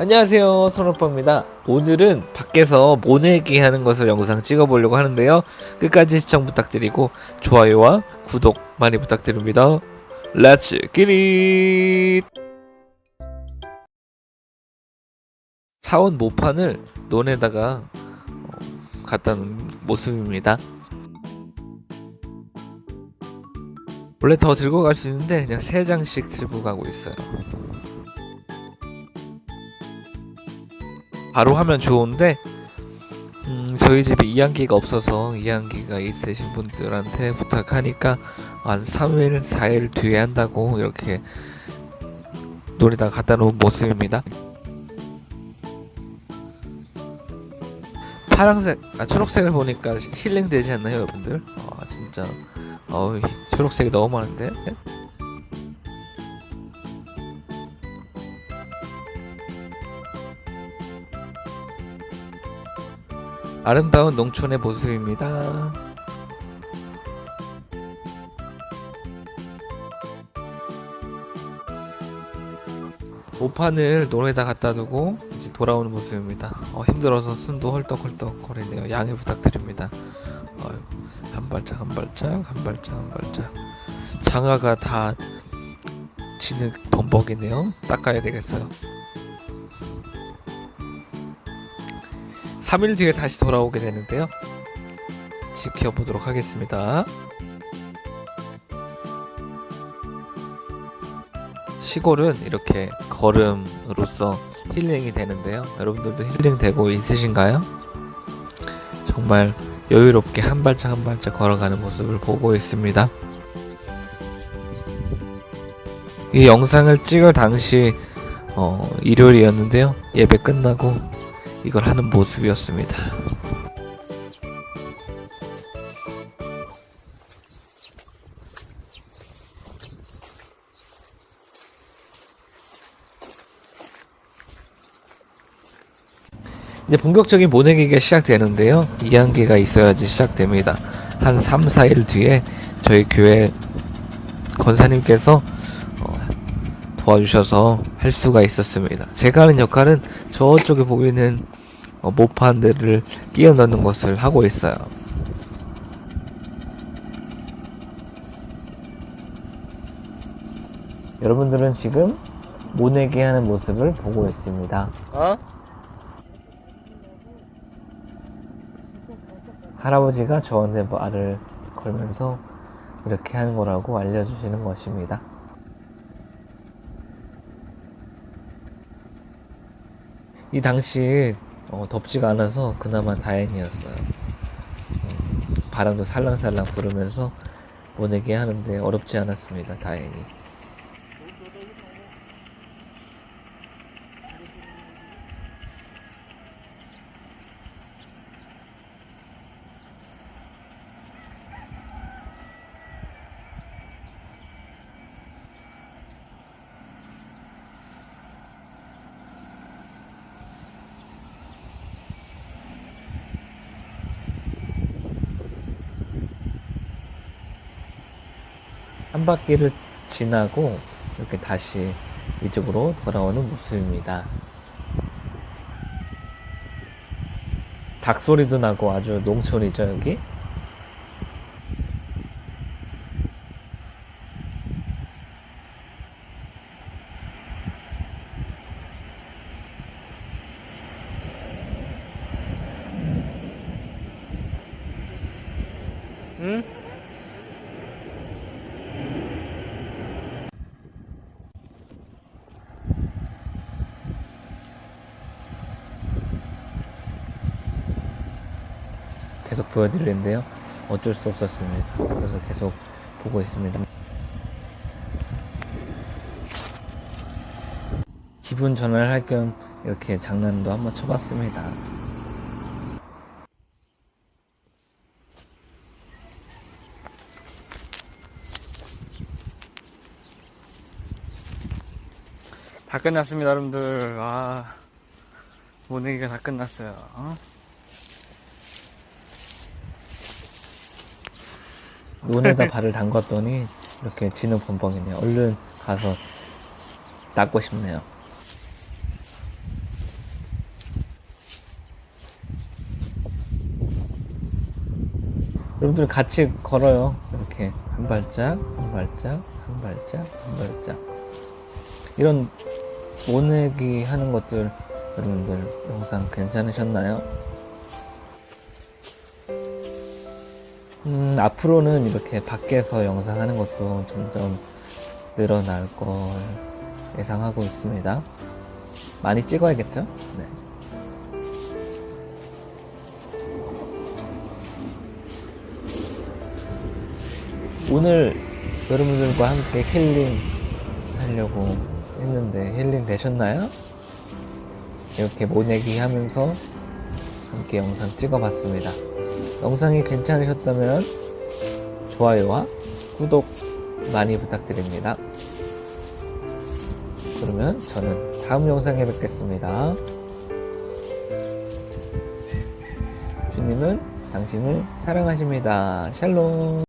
안녕하세요 손오빠입니다. 오늘은 밖에서 모내기 하는 것을 영상 찍어보려고 하는데요. 끝까지 시청 부탁드리고 좋아요와 구독 많이 부탁드립니다. 렛츠 기릿 사온 모판을 논에다가 어, 갖다 놓은 모습입니다. 원래 더 들고 갈 수 있는데 그냥 세 장씩 들고 가고 있어요 바로 하면 좋은데 음, 저희 집에 이안기가 없어서 이안기가 있으신 분들한테 부탁하니까 한 3일, 4일 뒤에 한다고 이렇게 놀이다 갖다 놓은 모습입니다. 파란색, 아 초록색을 보니까 힐링 되지 않나요, 여러분들? 아 진짜, 어우 초록색이 너무 많은데. 아름다운 농촌의 모습입니다. 오판을 논에다 갖다 두고 이제 돌아오는 모습입니다. 어, 힘들어서 숨도 헐떡헐떡 거리네요. 양해 부탁드립니다. 어휴, 한 발짝 한 발짝 한 발짝 한 발짝 장화가 다 진흙 범벅이네요. 닦아야 되겠어요. 3일 뒤에 다시 돌아오게 되는데요. 지켜보도록 하겠습니다. 시골은 이렇게 걸음으로써 힐링이 되는데요. 여러분들도 힐링 되고 있으신가요? 정말 여유롭게 한 발짝 한 발짝 걸어가는 모습을 보고 있습니다. 이 영상을 찍을 당시 어, 일요일이었는데요. 예배 끝나고 이걸 하는 모습이었습니다. 이제 본격적인 모내기가 시작되는데요. 2학기가 있어야지 시작됩니다. 한 3, 4일 뒤에 저희 교회 권사님께서 어, 도와주셔서 할 수가 있었습니다. 제가 하는 역할은 저쪽에 보이는 어, 모판들을 끼워 넣는 것을 하고 있어요. 여러분들은 지금 모내기 하는 모습을 보고 있습니다. 어? 할아버지가 저한테 말을 걸면서 이렇게 하는 거라고 알려주시는 것입니다. 이 당시 어, 덥지가 않아서 그나마 다행이었어요. 음, 바람도 살랑살랑 부르면서 보내게 하는데 어렵지 않았습니다. 다행히. 한 바퀴를 지나고 이렇게 다시 이쪽으로 돌아오는 모습입니다. 닭 소리도 나고 아주 농촌이죠 여기. 응? 계속 보여드리는데요. 어쩔 수 없었습니다. 그래서 계속 보고 있습니다. 기분 전환을 할 겸 이렇게 장난도 한번 쳐봤습니다. 다 끝났습니다, 여러분들. 아, 모내기가 다 끝났어요. 어? 눈에다 발을 담갔더니 이렇게 지는 범벅이네요. 얼른 가서 닦고 싶네요. 여러분들 같이 걸어요. 이렇게 한 발짝, 한 발짝, 한 발짝, 한 발짝. 이런 모내기 하는 것들 여러분들 영상 괜찮으셨나요? 음, 앞으로는 이렇게 밖에서 영상 하는 것도 점점 늘어날 걸 예상하고 있습니다. 많이 찍어야겠죠? 네. 오늘 여러분들과 함께 힐링 하려고 했는데 힐링 되셨나요? 이렇게 모내기 하면서 함께 영상 찍어봤습니다. 영상이 괜찮으셨다면 좋아요와 구독 많이 부탁드립니다. 그러면 저는 다음 영상에 뵙겠습니다. 주님은 당신을 사랑하십니다. 샬롬.